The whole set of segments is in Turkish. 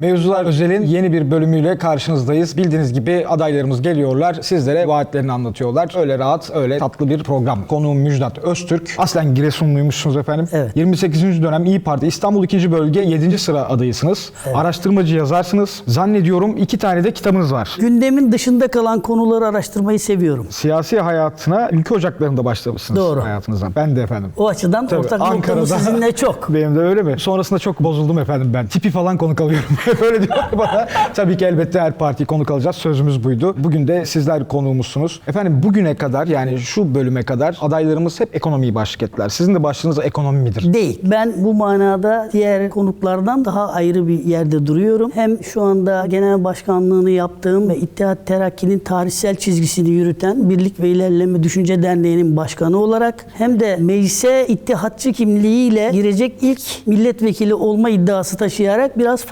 Mevzular Özel'in yeni bir bölümüyle karşınızdayız. Bildiğiniz gibi adaylarımız geliyorlar. Sizlere vaatlerini anlatıyorlar. Öyle rahat, öyle tatlı bir program. Konuğum Müjdat Öztürk. Aslen Giresunluymuşsunuz efendim. Evet. 28. dönem İyi Parti İstanbul 2. Bölge 7. sıra adayısınız. Araştırmacı yazarsınız. Zannediyorum iki tane de kitabınız var. Gündemin dışında kalan konuları araştırmayı seviyorum. Siyasi hayatına ülke ocaklarında başlamışsınız Doğru. hayatınızdan. Ben de efendim. O açıdan Tabii, ortak noktamız sizinle çok. Benim de öyle mi? Sonrasında çok bozuldum efendim ben. Tipi falan konuk alıyorum. öyle diyor bana. Tabii ki elbette her partiyi konuk alacağız. Sözümüz buydu. Bugün de sizler konuğumuzsunuz. Efendim bugüne kadar yani şu bölüme kadar adaylarımız hep ekonomiyi başlık ettiler. Sizin de başlığınız ekonomi midir? Değil. Ben bu manada diğer konuklardan daha ayrı bir yerde duruyorum. Hem şu anda genel başkanlığını yaptığım ve İttihat Terakki'nin tarihsel çizgisini yürüten Birlik ve İlerleme Düşünce Derneği'nin başkanı olarak hem de meclise ittihatçı kimliğiyle girecek ilk milletvekili olma iddiası taşıyarak biraz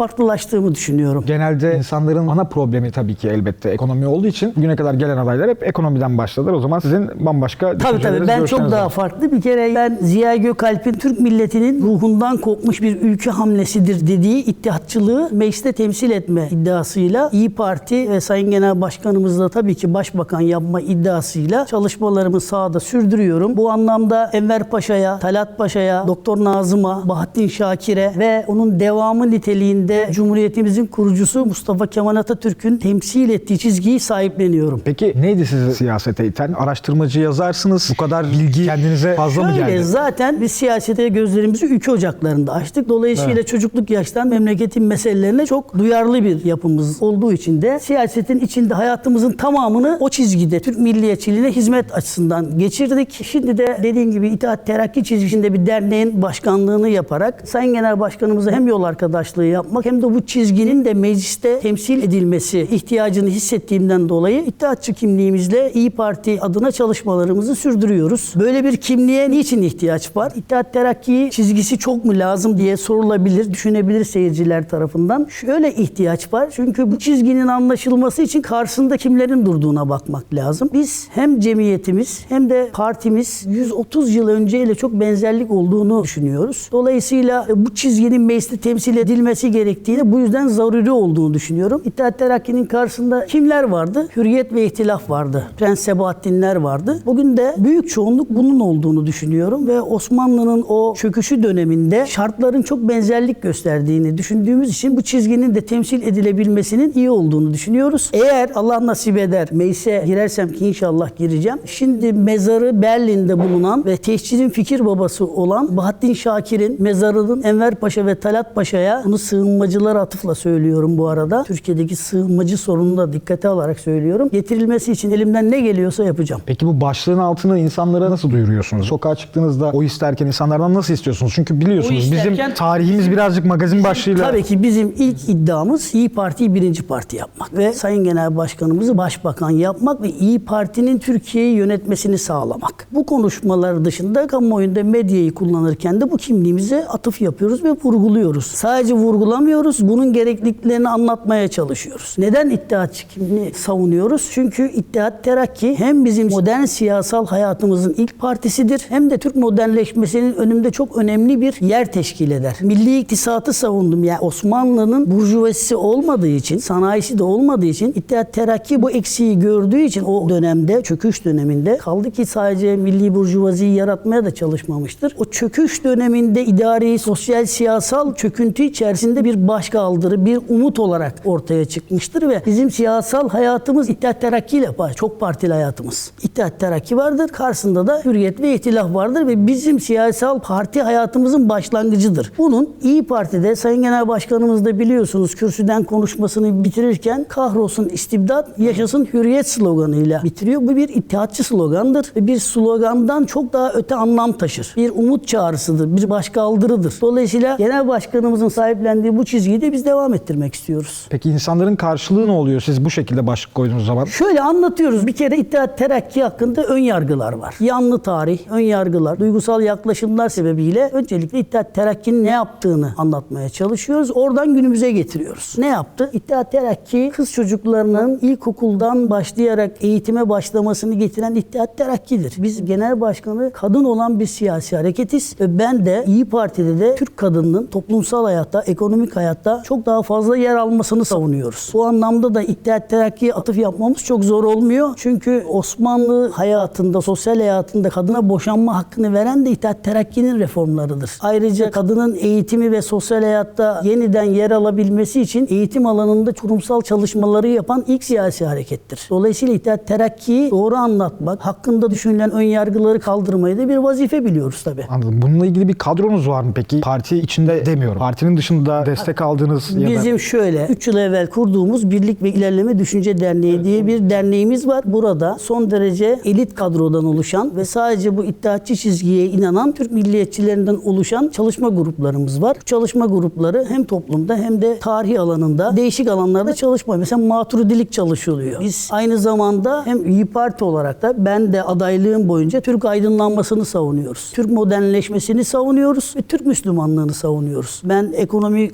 farklılaştığımı düşünüyorum. Genelde insanların ana problemi tabii ki elbette ekonomi olduğu için bugüne kadar gelen adaylar hep ekonomiden başladılar. O zaman sizin bambaşka Tabii tabii ben çok daha var. farklı. Bir kere ben Ziya Gökalp'in Türk milletinin ruhundan kopmuş bir ülke hamlesidir dediği ittihatçılığı mecliste temsil etme iddiasıyla İyi Parti ve Sayın Genel Başkanımız da tabii ki başbakan yapma iddiasıyla çalışmalarımı sahada sürdürüyorum. Bu anlamda Enver Paşa'ya, Talat Paşa'ya, Doktor Nazım'a, Bahattin Şakir'e ve onun devamı niteliğinde Cumhuriyetimizin kurucusu Mustafa Kemal Atatürk'ün temsil ettiği çizgiyi sahipleniyorum. Peki neydi sizi siyasete iten? Araştırmacı yazarsınız. Bu kadar bilgi kendinize fazla mı Şöyle geldi? zaten biz siyasete gözlerimizi ülke ocaklarında açtık. Dolayısıyla çocukluk yaştan memleketin meselelerine çok duyarlı bir yapımız olduğu için de siyasetin içinde hayatımızın tamamını o çizgide Türk milliyetçiliğine hizmet açısından geçirdik. Şimdi de dediğim gibi İttihat Terakki çizgisinde bir derneğin başkanlığını yaparak Sayın Genel Başkanımıza hem yol arkadaşlığı yapmak hem de bu çizginin de mecliste temsil edilmesi ihtiyacını hissettiğimden dolayı İttihatçı kimliğimizle İyi Parti adına çalışmalarımızı sürdürüyoruz. Böyle bir kimliğe niçin ihtiyaç var? İttihat Terakki çizgisi çok mu lazım diye sorulabilir, düşünebilir seyirciler tarafından. Şöyle ihtiyaç var. Çünkü bu çizginin anlaşılması için karşısında kimlerin durduğuna bakmak lazım. Biz hem cemiyetimiz hem de partimiz 130 yıl önceyle çok benzerlik olduğunu düşünüyoruz. Dolayısıyla bu çizginin mecliste temsil edilmesi gerektiğini bu yüzden zaruri olduğunu düşünüyorum. İttihat Terakki'nin karşısında kimler vardı? Hürriyet ve ihtilaf vardı. Prens Sebahattinler vardı. Bugün de büyük çoğunluk bunun olduğunu düşünüyorum ve Osmanlı'nın o çöküşü döneminde şartların çok benzerlik gösterdiğini düşündüğümüz için bu çizginin de temsil edilebilmesinin iyi olduğunu düşünüyoruz. Eğer Allah nasip eder meclise girersem ki inşallah gireceğim. Şimdi mezarı Berlin'de bulunan ve tehcirin fikir babası olan Bahattin Şakir'in mezarının Enver Paşa ve Talat Paşa'ya bunu sığınmacılara atıfla söylüyorum bu arada. Türkiye'deki sığınmacı sorununu da dikkate alarak söylüyorum. Getirilmesi için elimden ne geliyorsa yapacağım. Peki bu başlığın altını insanlara nasıl duyuruyorsunuz? Sokağa çıktığınızda o isterken insanlardan nasıl istiyorsunuz? Çünkü biliyorsunuz isterken- bizim tarihimiz birazcık magazin başlığıyla Tabii ki bizim ilk iddiamız İyi Parti'yi birinci parti yapmak ve Sayın Genel Başkanımızı başbakan yapmak ve İyi Parti'nin Türkiye'yi yönetmesini sağlamak. Bu konuşmalar dışında kamuoyunda medyayı kullanırken de bu kimliğimize atıf yapıyoruz ve vurguluyoruz. Sadece vurgulamıyoruz, bunun gerekliliklerini anlatmaya çalışıyoruz. Neden iddiatçı kimliği savunuyoruz? Çünkü İttihat Terakki hem bizim modern siyasal hayatımızın ilk partisidir hem de Türk modernleşmesinin önünde çok önemli bir yer teşkil eder. Milli iktisatı savundum. Yani Osmanlı'nın burjuvazisi olmadığı için, sanayisi de olmadığı için İttihat Terakki bu eksiği gördüğü için o dönemde, çöküş döneminde kaldı ki sadece milli burjuvaziyi yaratmaya da çalışmamıştır. O çöküş döneminde idari, sosyal, siyasal çöküntü içerisinde bir başkaldırı, bir umut olarak ortaya çıkmıştır ve bizim siyasal hayatımız İttihat Terakki ile. Çok partili hayatımız. İttihat Terakki vardır. Karşısında da Hürriyet ve İhtilaf vardır ve bizim siyasal parti hayatımızın başlangıcıdır. Bunun İyi Parti'de Sayın Genel Başkanımız da biliyorsunuz kürsüden konuşmasını bitirirken kahrolsun istibdat, yaşasın hürriyet sloganıyla bitiriyor. Bu bir ittihatçı slogandır bir slogandan çok daha öte anlam taşır. Bir umut çağrısıdır, bir başkaldırıdır. Dolayısıyla Genel Başkanımızın sahiplendiği bu çizgiyi biz devam ettirmek istiyoruz. Peki insanların karşılığı ne oluyor siz bu şekilde başlık koyduğunuz zaman? Şöyle anlatıyoruz. Bir kere İttihat Terakki hakkında ön yargılar var. Yanlı tarih, ön yargılar, duygusal yaklaşımlar sebebiyle öncelikle İttihat Terakki'nin ne yaptığını anlatmaya çalışıyoruz. Oradan günümüze getiriyoruz. Ne yaptı? İttihat Terakki kız çocuklarının ilkokuldan başlayarak eğitime başlamasını getiren İttihat Terakki'dir. Biz genel başkanı kadın olan bir siyasi hareketiz ve ben de İyi Parti'de de Türk kadınının toplumsal hayatta, ekonomik hayatta çok daha fazla yer almasını savunuyoruz. Bu anlamda da İttihat Terakki'ye atıf yapmamız çok zor olmuyor. Çünkü Osmanlı hayatında, sosyal hayatında kadına boşanma hakkını veren de İttihat Terakki'nin reformlarıdır. Ayrıca kadının eğitimi ve sosyal hayatta yeniden yer alabilmesi için eğitim alanında kurumsal çalışmaları yapan ilk siyasi harekettir. Dolayısıyla İttihat Terakki'yi doğru anlatmak, hakkında düşünülen ön yargıları kaldırmayı da bir vazife biliyoruz tabii. Anladım. Bununla ilgili bir kadronuz var mı peki? Parti içinde demiyorum. Partinin dışında destek aldığınız ya da... Bizim şöyle 3 yıl evvel kurduğumuz Birlik ve İlerleme Düşünce Derneği diye bir derneğimiz var. Burada son derece elit kadrodan oluşan ve sadece bu iddiatçı çizgiye inanan Türk milliyetçilerinden oluşan çalışma gruplarımız var. Bu çalışma grupları hem toplumda hem de tarihi alanında değişik alanlarda çalışma. Mesela maturidilik çalışılıyor. Biz aynı zamanda hem İyi Parti olarak da ben de adaylığım boyunca Türk aydınlanmasını savunuyoruz. Türk modernleşmesini savunuyoruz ve Türk Müslümanlığını savunuyoruz. Ben ekonomi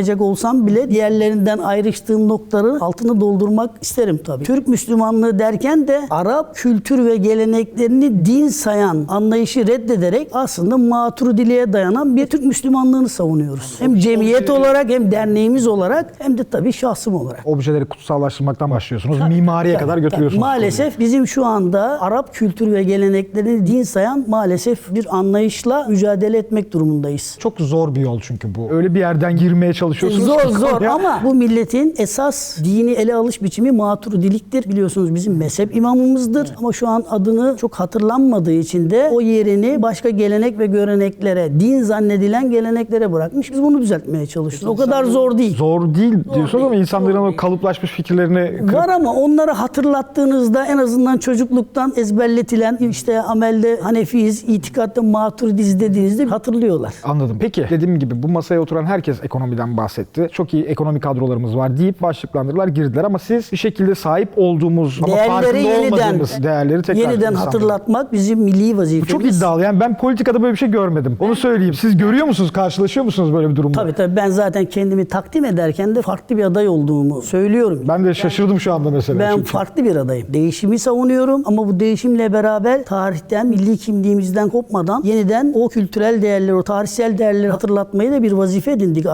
konuşmayacak olsam bile diğerlerinden ayrıştığım noktaları altını doldurmak isterim tabii. Türk Müslümanlığı derken de Arap kültür ve geleneklerini din sayan anlayışı reddederek aslında maturidiliğe dayanan bir Türk Müslümanlığını savunuyoruz. Hem cemiyet olarak hem derneğimiz olarak hem de tabii şahsım olarak. Objeleri kutsallaştırmaktan başlıyorsunuz. Mimariye kadar götürüyorsunuz. tabii. Maalesef bizim şu anda Arap kültür ve geleneklerini din sayan maalesef bir anlayışla mücadele etmek durumundayız. Çok zor bir yol çünkü bu. Öyle bir yerden girmeye çalışıyorsunuz. Zor ki zor konuya. ama bu milletin esas dini ele alış biçimi maturidiliktir. Biliyorsunuz bizim mezhep imamımızdır ama şu an adını çok hatırlanmadığı için de o yerini başka gelenek ve göreneklere, din zannedilen geleneklere bırakmış. Biz bunu düzeltmeye çalışıyoruz. O kadar zor değil. Zor değil diyorsunuz ama insanların zor o kalıplaşmış fikirlerini kırıp Var ama onları hatırlattığınızda en azından çocukluktan ezberletilen işte amelde Hanefiyiz, itikatta Maturidiz dediğinizde hatırlıyorlar. Anladım. Peki dediğim gibi bu masaya oturan herkes ekonomiden bahsetti. Çok iyi ekonomi kadrolarımız var deyip başlıklandırdılar girdiler ama siz bir şekilde sahip olduğumuz ama Değerleri farkında yeniden olmadığımız değerleri tekrar yeniden insanlara- hatırlatmak bizim milli Bu vazifemiz. çok iddialı. Yani ben politikada böyle bir şey görmedim. Onu söyleyeyim. Siz görüyor musunuz? Karşılaşıyor musunuz böyle bir durumla? Tabii tabii ben zaten kendimi takdim ederken de farklı bir aday olduğumu söylüyorum. Ben de şaşırdım şu anda mesela. Ben Çünkü- farklı bir adayım. Değişimi savunuyorum ama bu değişimle beraber tarihten, milli kimliğimizden kopmadan yeniden o kültürel değerleri, o tarihsel değerleri hatırlatmayı da bir vazife edindik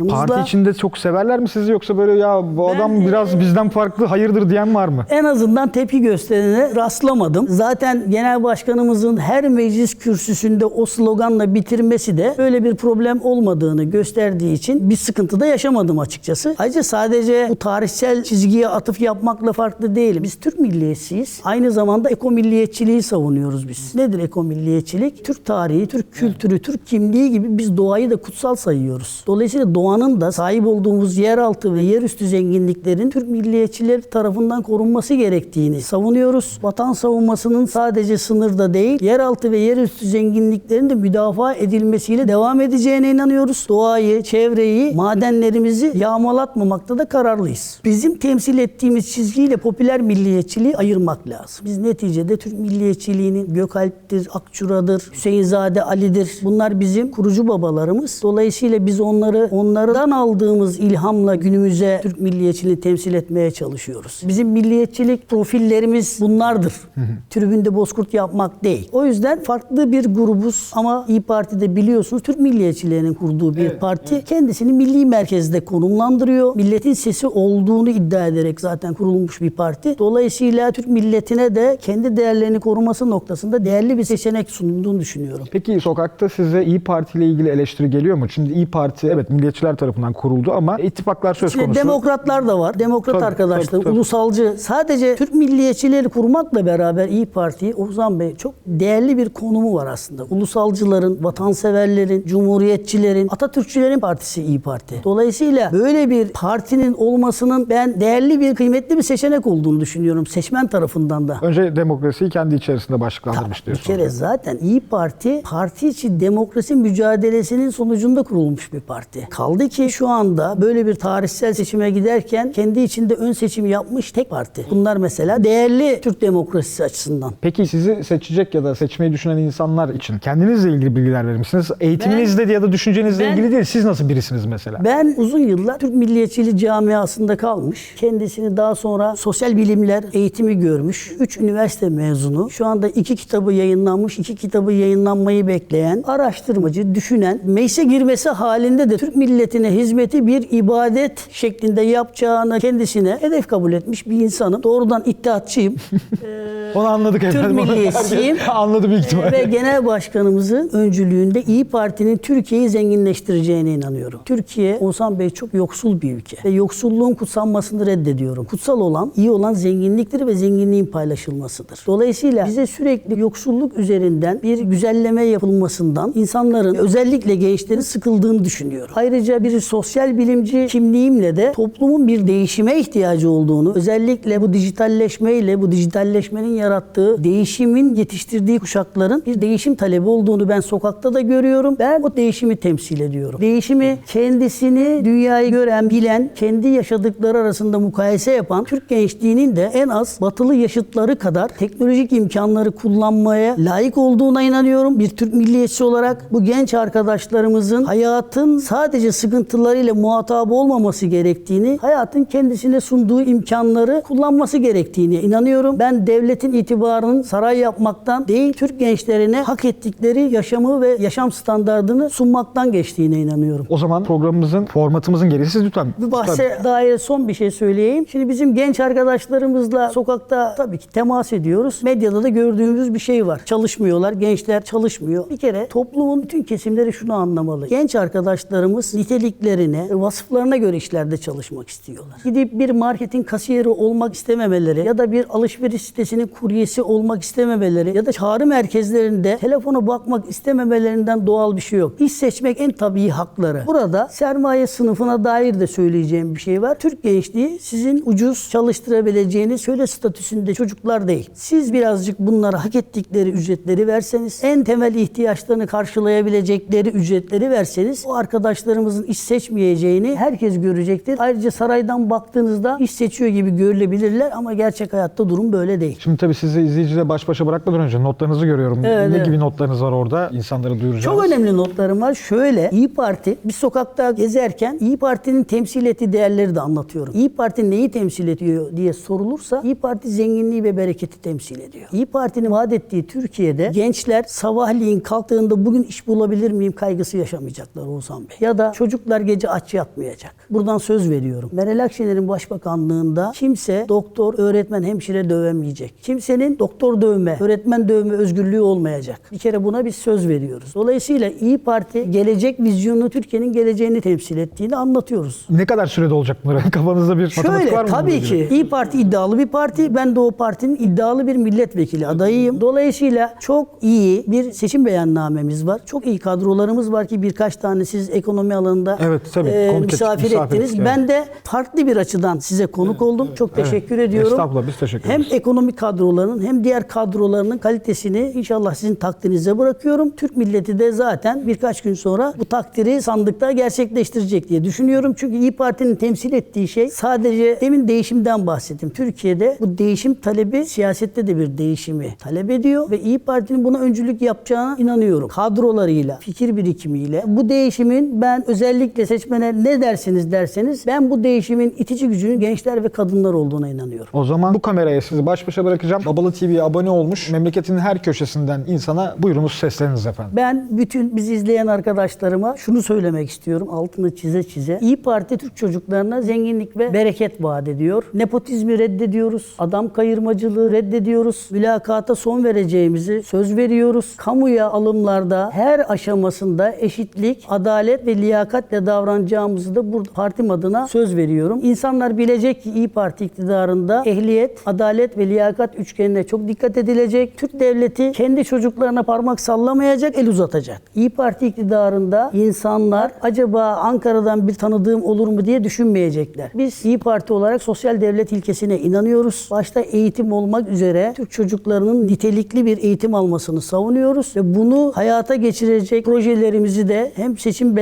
arkadaşlarımızla. Parti içinde çok severler mi sizi yoksa böyle ya bu adam biraz bizden farklı hayırdır diyen var mı? En azından tepki gösterene rastlamadım. Zaten genel başkanımızın her meclis kürsüsünde o sloganla bitirmesi de böyle bir problem olmadığını gösterdiği için bir sıkıntı da yaşamadım açıkçası. Ayrıca sadece bu tarihsel çizgiye atıf yapmakla farklı değilim. Biz Türk milliyetçiyiz. Aynı zamanda eko milliyetçiliği savunuyoruz biz. Nedir eko milliyetçilik? Türk tarihi, Türk kültürü, Türk kimliği gibi biz doğayı da kutsal sayıyoruz. Dolayısıyla doğanın da sahip olduğumuz yeraltı ve yerüstü zenginliklerin Türk milliyetçileri tarafından korunması gerektiğini savunuyoruz. Vatan savunmasının sadece sınırda değil, yeraltı ve yerüstü zenginliklerin de müdafaa edilmesiyle devam edeceğine inanıyoruz. Doğayı, çevreyi, madenlerimizi yağmalatmamakta da kararlıyız. Bizim temsil ettiğimiz çizgiyle popüler milliyetçiliği ayırmak lazım. Biz neticede Türk milliyetçiliğinin Gökalp'tir, Akçura'dır, Hüseyinzade Ali'dir. Bunlar bizim kurucu babalarımız. Dolayısıyla biz onları onlardan aldığımız ilhamla günümüze Türk milliyetçiliğini temsil etmeye çalışıyoruz. Bizim milliyetçilik profillerimiz bunlardır. Tribünde bozkurt yapmak değil. O yüzden farklı bir grubuz ama İyi Parti'de biliyorsunuz Türk milliyetçilerinin kurduğu bir parti. Kendisini milli merkezde konumlandırıyor. Milletin sesi olduğunu iddia ederek zaten kurulmuş bir parti. Dolayısıyla Türk milletine de kendi değerlerini koruması noktasında değerli bir seçenek sunduğunu düşünüyorum. Peki sokakta size İyi Parti ile ilgili eleştiri geliyor mu? Şimdi İyi Parti evet milliyetçiler tarafından kuruldu ama ittifaklar söz konusu. demokratlar da var. Demokrat Tabii, arkadaşlar, tabii, tabii. ulusalcı. Sadece Türk milliyetçileri kurmakla beraber İyi Parti'yi Ozan Bey çok değerli bir konumu var aslında. Ulusalcıların, vatanseverlerin, cumhuriyetçilerin, Atatürkçülerin partisi İyi Parti. Dolayısıyla böyle bir partinin olmasının ben değerli bir, kıymetli bir seçenek olduğunu düşünüyorum seçmen tarafından da. Önce demokrasiyi kendi içerisinde başlıklandırmış Bir diyorsunuz. kere zaten İyi Parti parti içi demokrasi mücadelesinin sonucunda kurulmuş bir parti. Kaldı ki şu anda böyle bir tarihsel seçime giderken kendi içinde ön seçim yapmış tek parti. Bunlar mesela değerli Türk demokrasisi açısından. Peki sizi seçecek ya da seçmeyi düşünen insanlar için kendinizle ilgili bilgiler verir misiniz? Eğitiminizle ya da düşüncenizle Ben- ilgili değil. Siz nasıl birisiniz mesela? Ben uzun yıllar Türk milliyetçiliği camiasında kalmış. Kendisini daha sonra sosyal bilimler eğitimi görmüş. Üç üniversite mezunu. Şu anda iki kitabı yayınlanmış, iki kitabı yayınlanmayı bekleyen, araştırmacı, düşünen, meclise girmesi halinde de Türk milletine hizmeti bir ibadet şeklinde yapacağını kendisine hedef kabul etmiş bir insanım. Doğrudan iddiatçıyım. Onu anladık efendim. Onu milliyetçiyim. Anladı büyük ihtimalle. Ve genel başkanımızın öncülüğünde İyi Parti'nin Türkiye'yi zenginleştireceğine inanıyorum. Türkiye, Oğuzhan Bey çok yoksul bir ülke. Ve yoksulluğun kutsanmasını reddediyorum. Kutsal olan, iyi olan zenginliktir ve zenginliğin paylaşılmasıdır. Dolayısıyla bize sürekli yoksulluk üzerinden bir güzelleme yapılmasından insanların, özellikle gençlerin sıkıldığını düşünüyorum. Ayrıca bir sosyal bilimci kimliğimle de toplumun bir değişime ihtiyacı olduğunu, özellikle bu dijitalleşmeyle, bu dijitalleşmenin yarattığı değişimin yetiştirdiği kuşakların bir değişim talebi olduğunu ben sokakta da görüyorum. Ben o değişimi temsil ediyorum. Değişimi kendisini dünyayı gören, bilen, kendi yaşadıkları arasında mukayese yapan Türk gençliğinin de en az batılı yaşıtları kadar teknolojik imkanları kullanmaya layık olduğuna inanıyorum. Bir Türk milliyetçisi olarak bu genç arkadaşlarımızın hayatın sadece sıkıntılarıyla muhatap olmaması gerektiğini, hayatın kendisine sunduğu imkanları kullanması gerektiğine inanıyorum. Ben devletin itibarının saray yapmaktan değil, Türk gençlerine hak ettikleri yaşamı ve yaşam standartını sunmaktan geçtiğine inanıyorum. O zaman programımızın, formatımızın gereği siz lütfen. Bir bahse dair son bir şey söyleyeyim. Şimdi bizim genç arkadaşlarımızla sokakta tabii ki temas ediyoruz. Medyada da gördüğümüz bir şey var. Çalışmıyorlar, gençler çalışmıyor. Bir kere toplumun bütün kesimleri şunu anlamalı. Genç arkadaşlarımız niteliklerine, vasıflarına göre işlerde çalışmak istiyorlar. Gidip bir marketin kasiyeri olmak istememeleri ya da bir alışveriş sitesinin kuryesi olmak istememeleri ya da çağrı merkezlerinde telefona bakmak istememelerinden doğal bir şey yok. İş seçmek en tabii hakları. Burada sermaye sınıfına dair de söyleyeceğim bir şey var. Türk gençliği sizin ucuz çalıştırabileceğiniz şöyle statüsünde çocuklar değil. Siz birazcık bunlara hak ettikleri ücretleri verseniz, en temel ihtiyaçlarını karşılayabilecekleri ücretleri verseniz o arkadaşlarımızın iş seçmeyeceğini herkes görecektir. Ayrıca saraydan baktığınızda iş seçiyor gibi görülebilirler ama gerçek hayatta durum böyle değil. Şimdi tabii sizi izleyiciyle baş başa bırakmadan önce notlarınızı görüyorum. Evet, ne evet. gibi notlarınız var orada? İnsanları duyuracağız. Çok önemli notlarım var. Şöyle İyi Parti bir sokakta gezerken İyi Parti'nin temsil ettiği değerleri de anlatıyorum. İyi Parti neyi temsil ediyor diye sorulursa İyi Parti zenginliği ve bereketi temsil ediyor. İyi Parti'nin vaat ettiği Türkiye'de gençler sabahleyin kalktığında bugün iş bulabilir miyim kaygısı yaşamayacaklar Oğuzhan Bey. Ya da çocuklar gece aç yatmayacak. Buradan söz veriyorum. Meral Akşener'in başbakanlığında kimse doktor, öğretmen, hemşire dövemeyecek. Kimsenin doktor dövme, öğretmen dövme özgürlüğü olmayacak. Bir kere buna biz söz veriyoruz. Dolayısıyla İyi Parti gelecek vizyonu Türkiye'nin geleceğini temsil ettiğini anlatıyoruz. Ne kadar sürede olacak bunlar? Kafanızda bir matematik Şöyle var mı? bununla tabii ki İyi Parti iddialı bir parti. Ben de o partinin iddialı bir milletvekili adayıyım. Dolayısıyla çok iyi bir seçim beyannamemiz var. Çok iyi kadrolarımız var ki birkaç tane siz ekonomi alanında Evet, tabii. e, Konuk misafir, misafir ettiniz. ettik, Ben de farklı bir açıdan size konuk oldum. Çok teşekkür ediyorum. Estağfurullah, biz teşekkür Hem ederiz. ekonomik kadroların hem diğer kadrolarının kalitesini inşallah sizin takdirinize bırakıyorum. Türk milleti de zaten birkaç gün sonra bu takdiri sandıkta gerçekleştirecek diye düşünüyorum. Çünkü İyi Parti'nin temsil ettiği şey sadece demin değişimden bahsettim. Türkiye'de bu değişim talebi siyasette de bir değişimi talep ediyor ve İyi Parti'nin buna öncülük yapacağına inanıyorum. Kadrolarıyla, fikir birikimiyle. Bu değişimin ben özellikle seçmene ne dersiniz derseniz ben bu değişimin itici gücünün gençler ve kadınlar olduğuna inanıyorum. O zaman bu kameraya sizi baş başa bırakacağım. Babalı TV'ye abone olmuş memleketin her köşesinden insana buyurunuz sesleniniz efendim. Ben bütün bizi izleyen arkadaşlarıma şunu söylemek istiyorum. Altını çize çize. İyi Parti Türk çocuklarına zenginlik ve bereket vaat ediyor. Nepotizmi reddediyoruz. Adam kayırmacılığı reddediyoruz. Mülakata son vereceğimizi söz veriyoruz. Kamuya alımlarda her aşamasında eşitlik, adalet ve liyakatle davranacağımızı da burada partim adına söz veriyorum. İnsanlar bilecek ki İyi Parti iktidarında ehliyet, adalet ve liyakat üçgenine çok dikkat edilecek. Türk devleti kendi çocuklarına parmak sallamayacak, el uzatacak. İyi Parti iktidarında insanlar acaba Ankara'dan bir tanıdığım olur mu diye düşünmeyecekler. Biz İyi Parti olarak sosyal devlet ilkesine inanıyoruz. Başta eğitim olmak üzere Türk çocuklarının nitelikli bir eğitim almasını savunuyoruz ve bunu hayata geçirecek projelerimizi de hem seçim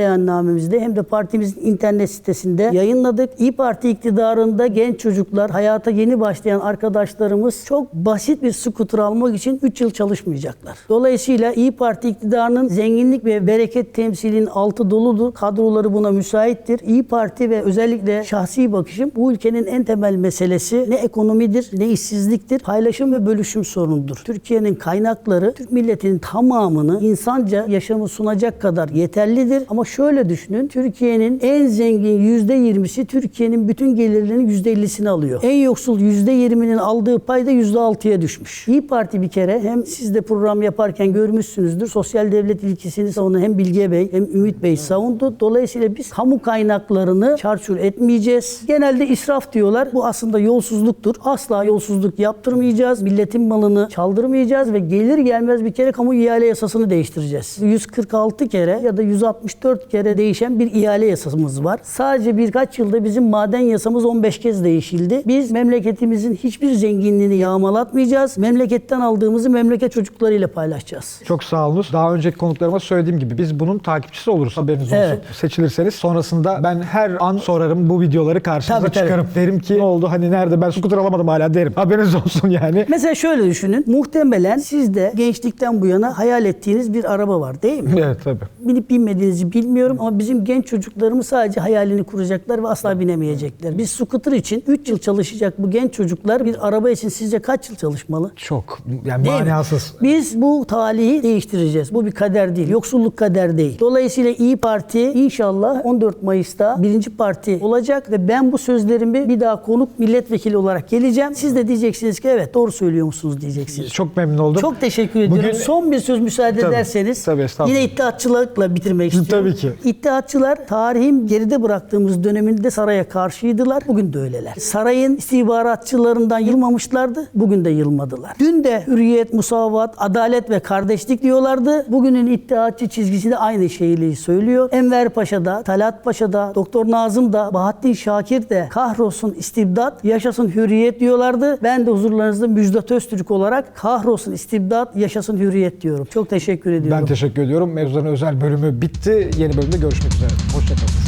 beyannamemizde hem de partimizin internet sitesinde yayınladık. İyi Parti iktidarında genç çocuklar, hayata yeni başlayan arkadaşlarımız çok basit bir skuter almak için 3 yıl çalışmayacaklar. Dolayısıyla İyi Parti iktidarının zenginlik ve bereket temsilinin altı doludur. Kadroları buna müsaittir. İyi Parti ve özellikle şahsi bakışım bu ülkenin en temel meselesi ne ekonomidir ne işsizliktir. Paylaşım ve bölüşüm sorunudur. Türkiye'nin kaynakları Türk milletinin tamamını insanca yaşamı sunacak kadar yeterlidir. Ama şöyle düşünün. Düşünün. Türkiye'nin en zengin %20'si Türkiye'nin bütün gelirlerinin %50'sini alıyor. En yoksul %20'nin aldığı pay da %6'ya düşmüş. İyi Parti bir kere hem siz de program yaparken görmüşsünüzdür. Sosyal devlet ilkesini savunan hem Bilge Bey hem Ümit Bey savundu. Dolayısıyla biz kamu kaynaklarını çarçur etmeyeceğiz. Genelde israf diyorlar. Bu aslında yolsuzluktur. Asla yolsuzluk yaptırmayacağız. Milletin malını çaldırmayacağız ve gelir gelmez bir kere kamu ihale yasasını değiştireceğiz. 146 kere ya da 164 kere değişen bir ihale yasamız var. Sadece birkaç yılda bizim maden yasamız 15 kez değişildi. Biz memleketimizin hiçbir zenginliğini yağmalatmayacağız. Memleketten aldığımızı memleket çocuklarıyla paylaşacağız. Çok sağ olunuz. Daha önceki konuklarıma söylediğim gibi biz bunun takipçisi oluruz haberiniz olsun. Evet. Seçilirseniz sonrasında ben her an sorarım bu videoları karşınıza Tabii, tabii. çıkarım. Derim ki ne oldu hani nerede ben scooter alamadım hala derim. Haberiniz olsun yani. Mesela şöyle düşünün. Muhtemelen sizde gençlikten bu yana hayal ettiğiniz bir araba var değil mi? Evet tabii. Binip binmediğinizi bilmiyorum ama bizim genç çocuklarımız sadece hayalini kuracaklar ve asla binemeyecekler. Biz scooter için 3 yıl çalışacak bu genç çocuklar bir araba için sizce kaç yıl çalışmalı? Çok yani Değil mi? manasız. Biz bu talihi değiştireceğiz. Bu bir kader değil. Yoksulluk kader değil. Dolayısıyla İyi Parti inşallah 14 Mayıs'ta birinci parti olacak ve ben bu sözlerimi bir daha konuk milletvekili olarak geleceğim. Siz de diyeceksiniz ki evet doğru söylüyor musunuz diyeceksiniz. Çok memnun oldum. Çok teşekkür ediyorum. Bugün- Son bir söz müsaade Tabii, ederseniz tabii, yine iddiatçılıkla bitirmek istiyorum. Tabii ki. İddiatçılar tarihin geride bıraktığımız döneminde saraya karşıydılar. Bugün de öyleler. Sarayın istihbaratçılarından yılmamışlardı. Bugün de yılmadılar. Dün de hürriyet, musavat, adalet ve kardeşlik diyorlardı. Bugünün iddiatçı çizgisi de aynı şeyi söylüyor. Enver Paşa da, Talat Paşa da, Doktor Nazım da, Bahattin Şakir de kahrolsun istibdat, yaşasın hürriyet diyorlardı. Ben de huzurlarınızda Müjdat Öztürk olarak kahrolsun istibdat, yaşasın hürriyet diyorum. Çok teşekkür ediyorum. Ben teşekkür ediyorum. Mevzuların özel bölümü bitti. Yeni bölümde görüşmek üzere. Hoşçakalın.